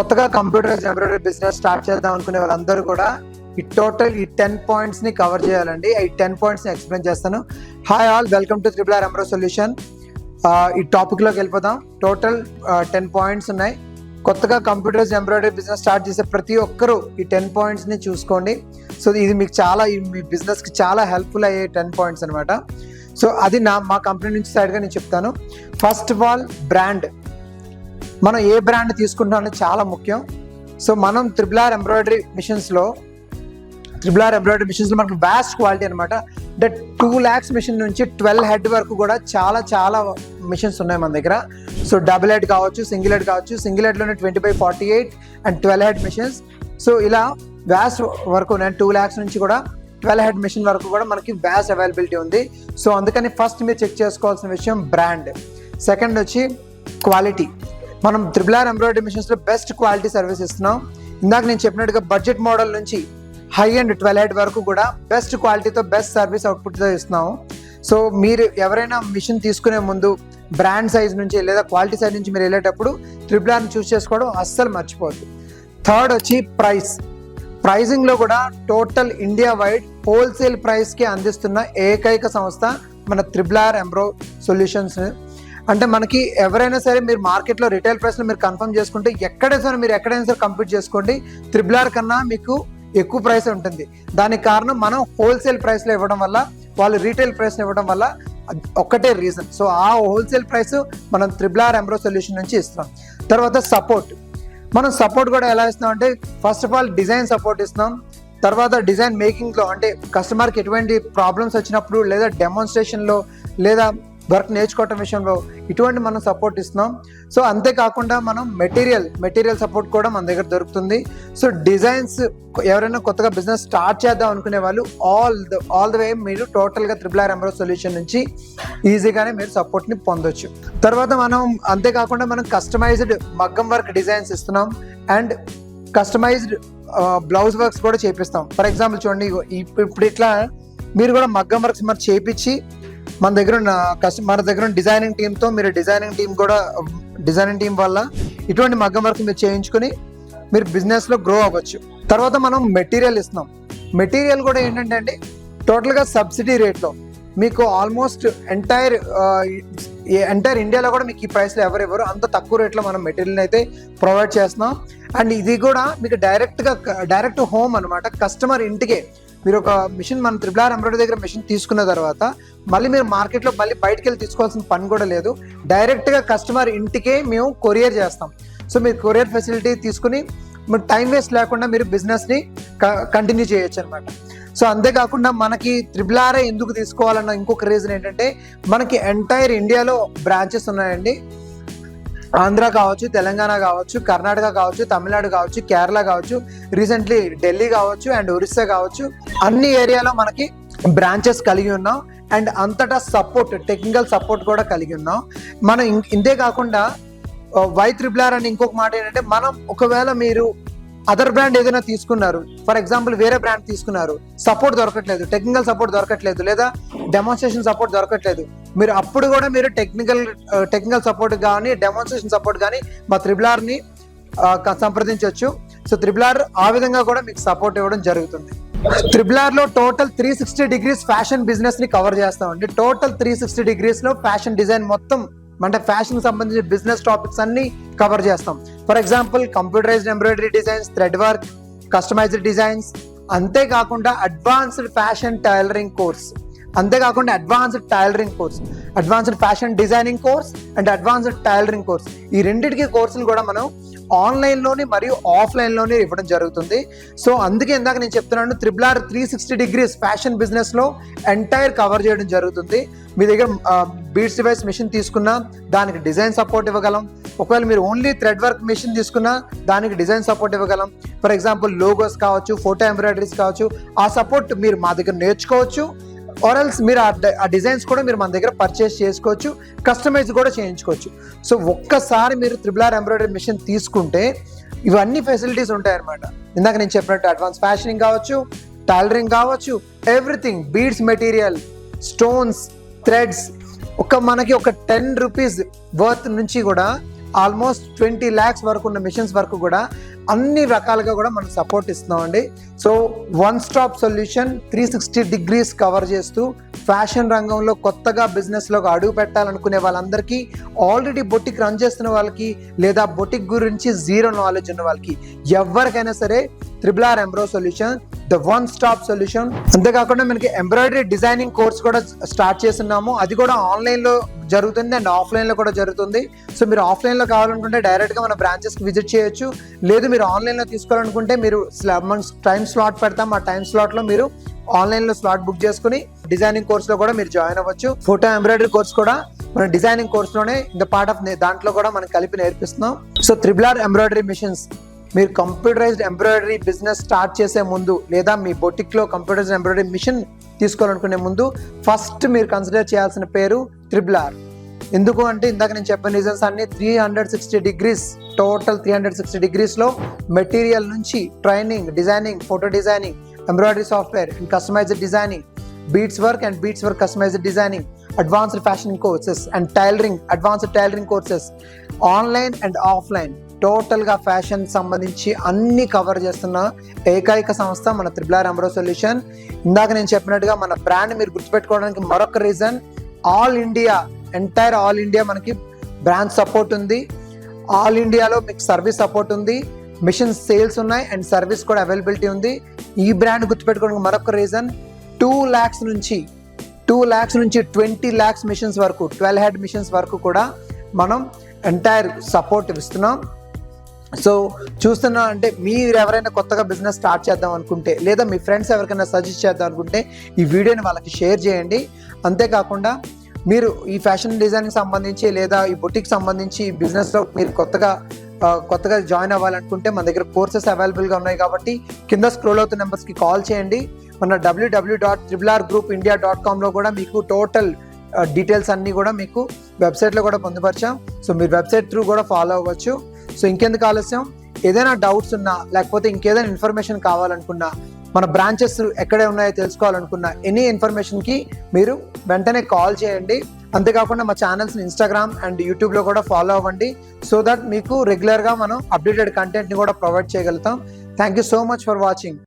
కొత్తగా computer embroidery business start చేద్దాం అనుకునే వాళ్ళందరూ కూడా ఈ టోటల్ ఈ టెన్ పాయింట్స్ని కవర్ చేయాలండి. ఈ టెన్ పాయింట్స్ని ఎక్స్ప్లెయిన్ చేస్తాను. Hi all welcome to triple R Embro solution ఈ టాపిక్లోకి వెళ్ళిపోదాం. టోటల్ టెన్ పాయింట్స్ ఉన్నాయి. కొత్తగా కంప్యూటర్స్ ఎంబ్రాయిడరీ బిజినెస్ స్టార్ట్ చేసే ప్రతి ఒక్కరూ ఈ టెన్ పాయింట్స్ని చూసుకోండి. సో ఇది మీకు చాలా మీ బిజినెస్కి చాలా హెల్ప్ఫుల్ అయ్యే టెన్ పాయింట్స్ అనమాట సో అది నా మా కంపెనీ నుంచి సైడ్గా నేను చెప్తాను. ఫస్ట్ ఆఫ్ ఆల్ బ్రాండ్ మనం ఏ బ్రాండ్ తీసుకుంటాం అనేది చాలా ముఖ్యం. సో మనం త్రిబుల్ ఆర్ ఎంబ్రాయిడరీ మిషన్స్లో త్రిబుల్ ఆర్ ఎంబ్రాయిడరీ మిషన్స్లో మనకి వ్యాస్ట్ క్వాలిటీ అనమాట అంటే టూ ల్యాక్స్ మిషన్ నుంచి ట్వెల్వ్ హెడ్ వరకు కూడా చాలా చాలా మిషన్స్ ఉన్నాయి మన దగ్గర. సో డబుల్ హెడ్ కావచ్చు సింగిల్ హెడ్ కావచ్చు single హెడ్లోనే twenty five forty eight and twelve head machines so ఇలా వ్యాస్ వరకు ఉన్నాయి. టూ ల్యాక్స్ నుంచి కూడా ట్వెల్వ్ హెడ్ మిషన్ వరకు కూడా మనకి వ్యాస్ అవైలబిలిటీ ఉంది. సో అందుకని ఫస్ట్ మీరు చెక్ చేసుకోవాల్సిన విషయం బ్రాండ్ సెకండ్ వచ్చి క్వాలిటీ మనం త్రిబుల్ ఆర్ ఎంబ్రాయిడరీ మిషన్స్లో బెస్ట్ క్వాలిటీ సర్వీస్ ఇస్తున్నాం. ఇందాక నేను చెప్పినట్టుగా బడ్జెట్ మోడల్ నుంచి హై అండ్ ట్వెల్వ్ హెడ్ వరకు కూడా బెస్ట్ క్వాలిటీతో బెస్ట్ సర్వీస్ అవుట్పుట్తో ఇస్తున్నాము సో మీరు ఎవరైనా మిషన్ తీసుకునే ముందు బ్రాండ్ సైజ్ నుంచి లేదా క్వాలిటీ సైజ్ నుంచి మీరు వెళ్ళేటప్పుడు త్రిబుల్ ఆర్ని చూస్ చేసుకోవడం అస్సలు మర్చిపోవద్దు. థర్డ్ వచ్చి ప్రైస్ ప్రైజింగ్లో కూడా టోటల్ ఇండియా వైడ్ హోల్సేల్ ప్రైస్కి అందిస్తున్న ఏకైక సంస్థ మన త్రిబుల్ ఆర్ ఎంబ్రో సొల్యూషన్స్ అంటే మనకి ఎవరైనా సరే మీరు మార్కెట్లో రిటైల్ ప్రైస్లో మీరు కన్ఫర్మ్ చేసుకుంటే ఎక్కడైనా సరే మీరు ఎక్కడైనా సరే కంప్లీట్ చేసుకోండి. త్రిబుల్ ఆర్ కన్నా మీకు ఎక్కువ ప్రైస్ ఉంటుంది. దానికి కారణం మనం హోల్సేల్ ప్రైస్లో ఇవ్వడం వల్ల వాళ్ళు రీటైల్ ప్రైస్లో ఇవ్వడం వల్ల ఒక్కటే రీజన్ సో ఆ హోల్సేల్ ప్రైస్ మనం త్రిబుల్ ఆర్ ఎంబ్రో సొల్యూషన్ నుంచి ఇస్తాం తర్వాత సపోర్ట్ మనం సపోర్ట్ కూడా ఎలా ఇస్తున్నాం అంటే first of all design support ఇస్తున్నాం. తర్వాత డిజైన్ మేకింగ్లో అంటే కస్టమర్కి ఎటువంటి ప్రాబ్లమ్స్ వచ్చినప్పుడు లేదా డెమాన్స్ట్రేషన్లో లేదా వర్క్ నేర్చుకోవటం విషయంలో ఇటువంటి మనం సపోర్ట్ ఇస్తున్నాం. సో అంతేకాకుండా మనం మెటీరియల్ మెటీరియల్ సపోర్ట్ కూడా మన దగ్గర దొరుకుతుంది. సో డిజైన్స్ ఎవరైనా కొత్తగా బిజినెస్ స్టార్ట్ చేద్దాం అనుకునే వాళ్ళు all the all the way మీరు టోటల్గా త్రిబుల్ ఆర్ ఎంబ్రో సొల్యూషన్ నుంచి ఈజీగానే మీరు సపోర్ట్ని పొందొచ్చు. తర్వాత మనం అంతేకాకుండా మనం కస్టమైజ్డ్ మగ్గం వర్క్ డిజైన్స్ ఇస్తున్నాం. అండ్ కస్టమైజ్డ్ బ్లౌజ్ వర్క్స్ కూడా చేపిస్తాం. ఫర్ ఎగ్జాంపుల్ చూడండి ఇప్పుడు ఇట్లా మీరు కూడా మగ్గం వర్క్స్ మరి చేపించి మన దగ్గర ఉన్న కస్టమర్ మన దగ్గర ఉన్న డిజైనింగ్ టీంతో మీరు డిజైనింగ్ టీం కూడా డిజైనింగ్ టీం వల్ల ఇటువంటి మగ్గం వర్క్ మీరు చేయించుకుని మీరు బిజినెస్లో గ్రో అవ్వచ్చు. తర్వాత మనం మెటీరియల్ ఇస్తున్నాం. మెటీరియల్ కూడా ఏంటంటే అండి టోటల్గా సబ్సిడీ రేట్లో మీకు ఆల్మోస్ట్ ఎంటైర్ ఎంటైర్ ఇండియాలో కూడా మీకు ఈ ప్రైస్లో ఎవరు ఎవరు అంత తక్కువ రేట్లో మనం మెటీరియల్ అయితే ప్రొవైడ్ చేస్తున్నాం. అండ్ ఇది కూడా మీకు డైరెక్ట్గా డైరెక్ట్ హోమ్ అనమాట కస్టమర్ ఇంటికే మీరు ఒక మిషన్ మన త్రిబుల్ ఆర్ ఎంబ్రాయిడరీ దగ్గర మిషన్ తీసుకున్న తర్వాత మళ్ళీ మీరు మార్కెట్లో మళ్ళీ బయటకు వెళ్ళి తీసుకోవాల్సిన పని కూడా లేదు. డైరెక్ట్గా కస్టమర్ ఇంటికే మేము కొరియర్ చేస్తాం. సో మీరు కొరియర్ ఫెసిలిటీ తీసుకుని మీరు టైం వేస్ట్ లేకుండా మీరు బిజినెస్ని కంటిన్యూ చేయొచ్చు అనమాట సో అంతేకాకుండా మనకి త్రిబుల్ ఆర్ఏ ఎందుకు తీసుకోవాలన్న ఇంకొక రీజన్ ఏంటంటే మనకి ఎంటైర్ ఇండియాలో బ్రాంచెస్ ఉన్నాయండి. ఆంధ్ర కావచ్చు తెలంగాణ కావచ్చు కర్ణాటక కావచ్చు తమిళనాడు కావచ్చు కేరళ కావచ్చు రీసెంట్లీ ఢిల్లీ కావచ్చు అండ్ ఒరిస్సా కావచ్చు. అన్ని ఏరియాలో మనకి బ్రాంచెస్ కలిగి ఉన్నాం అండ్ అంతటా సపోర్ట్ టెక్నికల్ సపోర్ట్ కూడా కలిగి ఉన్నాం. మనం ఇం- ఇంతే కాకుండా వై త్రిబుల్ ఆర్ అని ఇంకొక మాట ఏంటంటే మనం ఒకవేళ మీరు అదర్ బ్రాండ్ ఏదైనా తీసుకున్నారు. ఫర్ ఎగ్జాంపుల్ వేరే బ్రాండ్ తీసుకున్నారు. సపోర్ట్ దొరకట్లేదు. టెక్నికల్ సపోర్ట్ దొరకట్లేదు. లేదా డెమాన్స్ట్రేషన్ సపోర్ట్ దొరకట్లేదు. మీరు అప్పుడు కూడా మీరు టెక్నికల్ టెక్నికల్ సపోర్ట్ కానీ డెమాన్స్ట్రేషన్ సపోర్ట్ కానీ మా త్రిబులార్ని సంప్రదించవచ్చు సో త్రిబుల్ ఆర్ ఆ విధంగా కూడా మీకు సపోర్ట్ ఇవ్వడం జరుగుతుంది. త్రిబుల్లో total three sixty degrees fashion బిజినెస్ని కవర్ చేస్తామండి. టోటల్ త్రీ సిక్స్టీ డిగ్రీస్లో ఫ్యాషన్ డిజైన్ మొత్తం అంటే ఫ్యాషన్ సంబంధించిన బిజినెస్ టాపిక్స్ అన్ని కవర్ చేస్తాం. For example computerised embroidery designs thread work customised designs అంతేకాకుండా అడ్వాన్స్డ్ ఫ్యాషన్ టైలరింగ్ కోర్స్. అంతేకాకుండా advanced tailoring course. Advanced fashion designing course and advanced tailoring course. ఈ రెండింటికి కోర్సులు కూడా మనం ఆన్లైన్లోని మరియు ఆఫ్లైన్లోనే ఇవ్వడం జరుగుతుంది. సో అందుకే ఇందాక నేను చెప్తున్నాను triple R three sixty degrees fashion బిజినెస్లో ఎంటైర్ కవర్ చేయడం జరుగుతుంది. మీ దగ్గర బీట్స్ డివైస్ మిషన్ తీసుకున్నా దానికి డిజైన్ సపోర్ట్ ఇవ్వగలం. ఒకవేళ మీరు ఓన్లీ థ్రెడ్ వర్క్ మిషన్ తీసుకున్నా దానికి డిజైన్ సపోర్ట్ ఇవ్వగలం. ఫర్ ఎగ్జాంపుల్ లోగోస్ కావచ్చు ఫోటో ఎంబ్రాయిడరీస్ కావచ్చు ఆ సపోర్ట్ మీరు మా దగ్గర నేర్చుకోవచ్చు. ఆర్ఎల్స్ మీరు ఆ డి- ఆ డిజైన్స్ కూడా మీరు మన దగ్గర పర్చేస్ చేసుకోవచ్చు కస్టమైజ్ కూడా చేయించుకోవచ్చు. సో ఒక్కసారి మీరు త్రిబుల్ ఆర్ ఎంబ్రాయిడరీ మిషన్ తీసుకుంటే ఇవన్నీ ఫెసిలిటీస్ ఉంటాయన్నమాట. ఇందాక నేను చెప్పినట్టు అడ్వాన్స్ ఫ్యాషనింగ్ కావచ్చు టైలరింగ్ కావచ్చు everything beads material stones threads ఒక మనకి ఒక టెన్ రూపీస్ వర్త్ నుంచి కూడా ఆల్మోస్ట్ ట్వంటీ ల్యాక్స్ వరకు ఉన్న మిషన్స్ వరకు కూడా అన్ని రకాలుగా కూడా మనం సపోర్ట్ ఇస్తున్నామండి. So one stop solution three sixty degrees cover చేస్తూ ఫ్యాషన్ రంగంలో కొత్తగా బిజినెస్లోకి అడుగు పెట్టాలనుకునే వాళ్ళందరికీ ఆల్రెడీ బొటిక్ రన్ చేస్తున్న వాళ్ళకి లేదా బొటిక్ గురించి జీరో నాలెడ్జ్ ఉన్న వాళ్ళకి ఎవరికైనా సరే triple R Embro solution the one stop solution. అంతేకాకుండా మనకి ఎంబ్రాయిడరీ డిజైనింగ్ కోర్స్ కూడా స్టార్ట్ చేస్తున్నాము. అది కూడా ఆన్లైన్లో జరుగుతుంది అండ్ ఆఫ్లైన్లో కూడా జరుగుతుంది. సో మీరు ఆఫ్లైన్లో కావాలనుకుంటే డైరెక్ట్గా మన బ్రాంచెస్కి విజిట్ చేయొచ్చు. లేదు మీరు ఆన్లైన్లో తీసుకోవాలనుకుంటే మీరు టైం స్లాట్ పెడతాం. ఆ టైం స్లాట్లో మీరు ఆన్లైన్లో స్లాట్ బుక్ చేసుకుని డిజైనింగ్ కోర్స్లో కూడా మీరు జాయిన్ అవ్వచ్చు. ఫోటో ఎంబ్రాయిడరీ కోర్స్ కూడా మన డిజైనింగ్ కోర్స్లోనే ఇంత పార్ట్ ఆఫ్ దాంట్లో కూడా మనం కలిపి నేర్పిస్తున్నాం. So triple R embroidery machines మీరు కంప్యూటరైజ్డ్ ఎంబ్రాయిడరీ బిజినెస్ స్టార్ట్ చేసే ముందు లేదా మీ బొటిక్లో కంప్యూటరైజ్డ్ ఎంబ్రాయిడరీ మిషన్ తీసుకోవాలనుకునే ముందు ఫస్ట్ మీరు కన్సిడర్ చేయాల్సిన పేరు త్రిబుల్ ఆర్ ఎందుకు అంటే ఇందాక నేను చెప్పిన రీజన్స్ అన్ని three hundred sixty degrees total three hundred sixty డిగ్రీస్లో material నుంచి training designing photo designing embroidery software and customised designing beads work and beads work customised designing advanced fashion courses and tailoring advanced tailoring courses online and offline టోటల్గా fashion సంబంధించి అన్ని cover చేస్తున్న ఏకైక సంస్థ మన triple are అమరో solution. ఇందాక నేను చెప్పినట్టుగా మన బ్రాండ్ మీరు గుర్తుపెట్టుకోవడానికి మరొక reason all India entire all India మనకి బ్రాండ్ సపోర్ట్ ఉంది. ఆల్ ఇండియాలో మీకు సర్వీస్ సపోర్ట్ ఉంది. మిషన్ సేల్స్ ఉన్నాయి అండ్ సర్వీస్ కూడా అవైలబిలిటీ ఉంది. ఈ బ్రాండ్ గుర్తుపెట్టుకోవడానికి మరొక రీజన్ టూ ల్యాక్స్ నుంచి టూ ల్యాక్స్ నుంచి ట్వంటీ ల్యాక్స్ మిషన్స్ వరకు ట్వెల్వ్ హెడ్ మిషన్స్ వరకు కూడా మనం ఎంటైర్ సపోర్ట్ ఇస్తున్నాం. సో చూస్తున్నా అంటే మీరు ఎవరైనా కొత్తగా బిజినెస్ స్టార్ట్ చేద్దాం అనుకుంటే లేదా మీ ఫ్రెండ్స్ ఎవరికైనా సజెస్ట్ చేద్దాం అనుకుంటే ఈ వీడియోని వాళ్ళకి షేర్ చేయండి. అంతేకాకుండా మీరు ఈ ఫ్యాషన్ డిజైన్కి సంబంధించి లేదా ఈ బుటిక్ సంబంధించి ఈ బిజినెస్లో మీరు కొత్తగా కొత్తగా జాయిన్ అవ్వాలనుకుంటే మన దగ్గర కోర్సెస్ అవైలబుల్గా ఉన్నాయి కాబట్టి కింద స్క్రోల్ అవుతున్న నెంబర్స్కి కాల్ చేయండి. మన WWW dot triple R group India dot కామ్లో కూడా మీకు టోటల్ డీటెయిల్స్ అన్నీ కూడా మీకు వెబ్సైట్లో కూడా పొందుపరిచాం. సో మీరు వెబ్సైట్ త్రూ కూడా ఫాలో అవ్వచ్చు. సో ఇంకెందుకు ఆలస్యం? ఏదైనా డౌట్స్ ఉన్నా లేకపోతే ఇంకేదైనా ఇన్ఫర్మేషన్ కావాలనుకున్నా మన బ్రాంచెస్ ఎక్కడే ఉన్నాయో తెలుసుకోవాలనుకున్నా ఎనీ ఇన్ఫర్మేషన్కి మీరు వెంటనే కాల్ చేయండి. అంతేకాకుండా మా ఛానల్స్ని ఇన్స్టాగ్రామ్ అండ్ యూట్యూబ్లో కూడా ఫాలో అవ్వండి. సో దట్ మీకు రెగ్యులర్గా మనం అప్డేటెడ్ కంటెంట్ని కూడా ప్రొవైడ్ చేయగలుగుతాం. Thank you so much for watching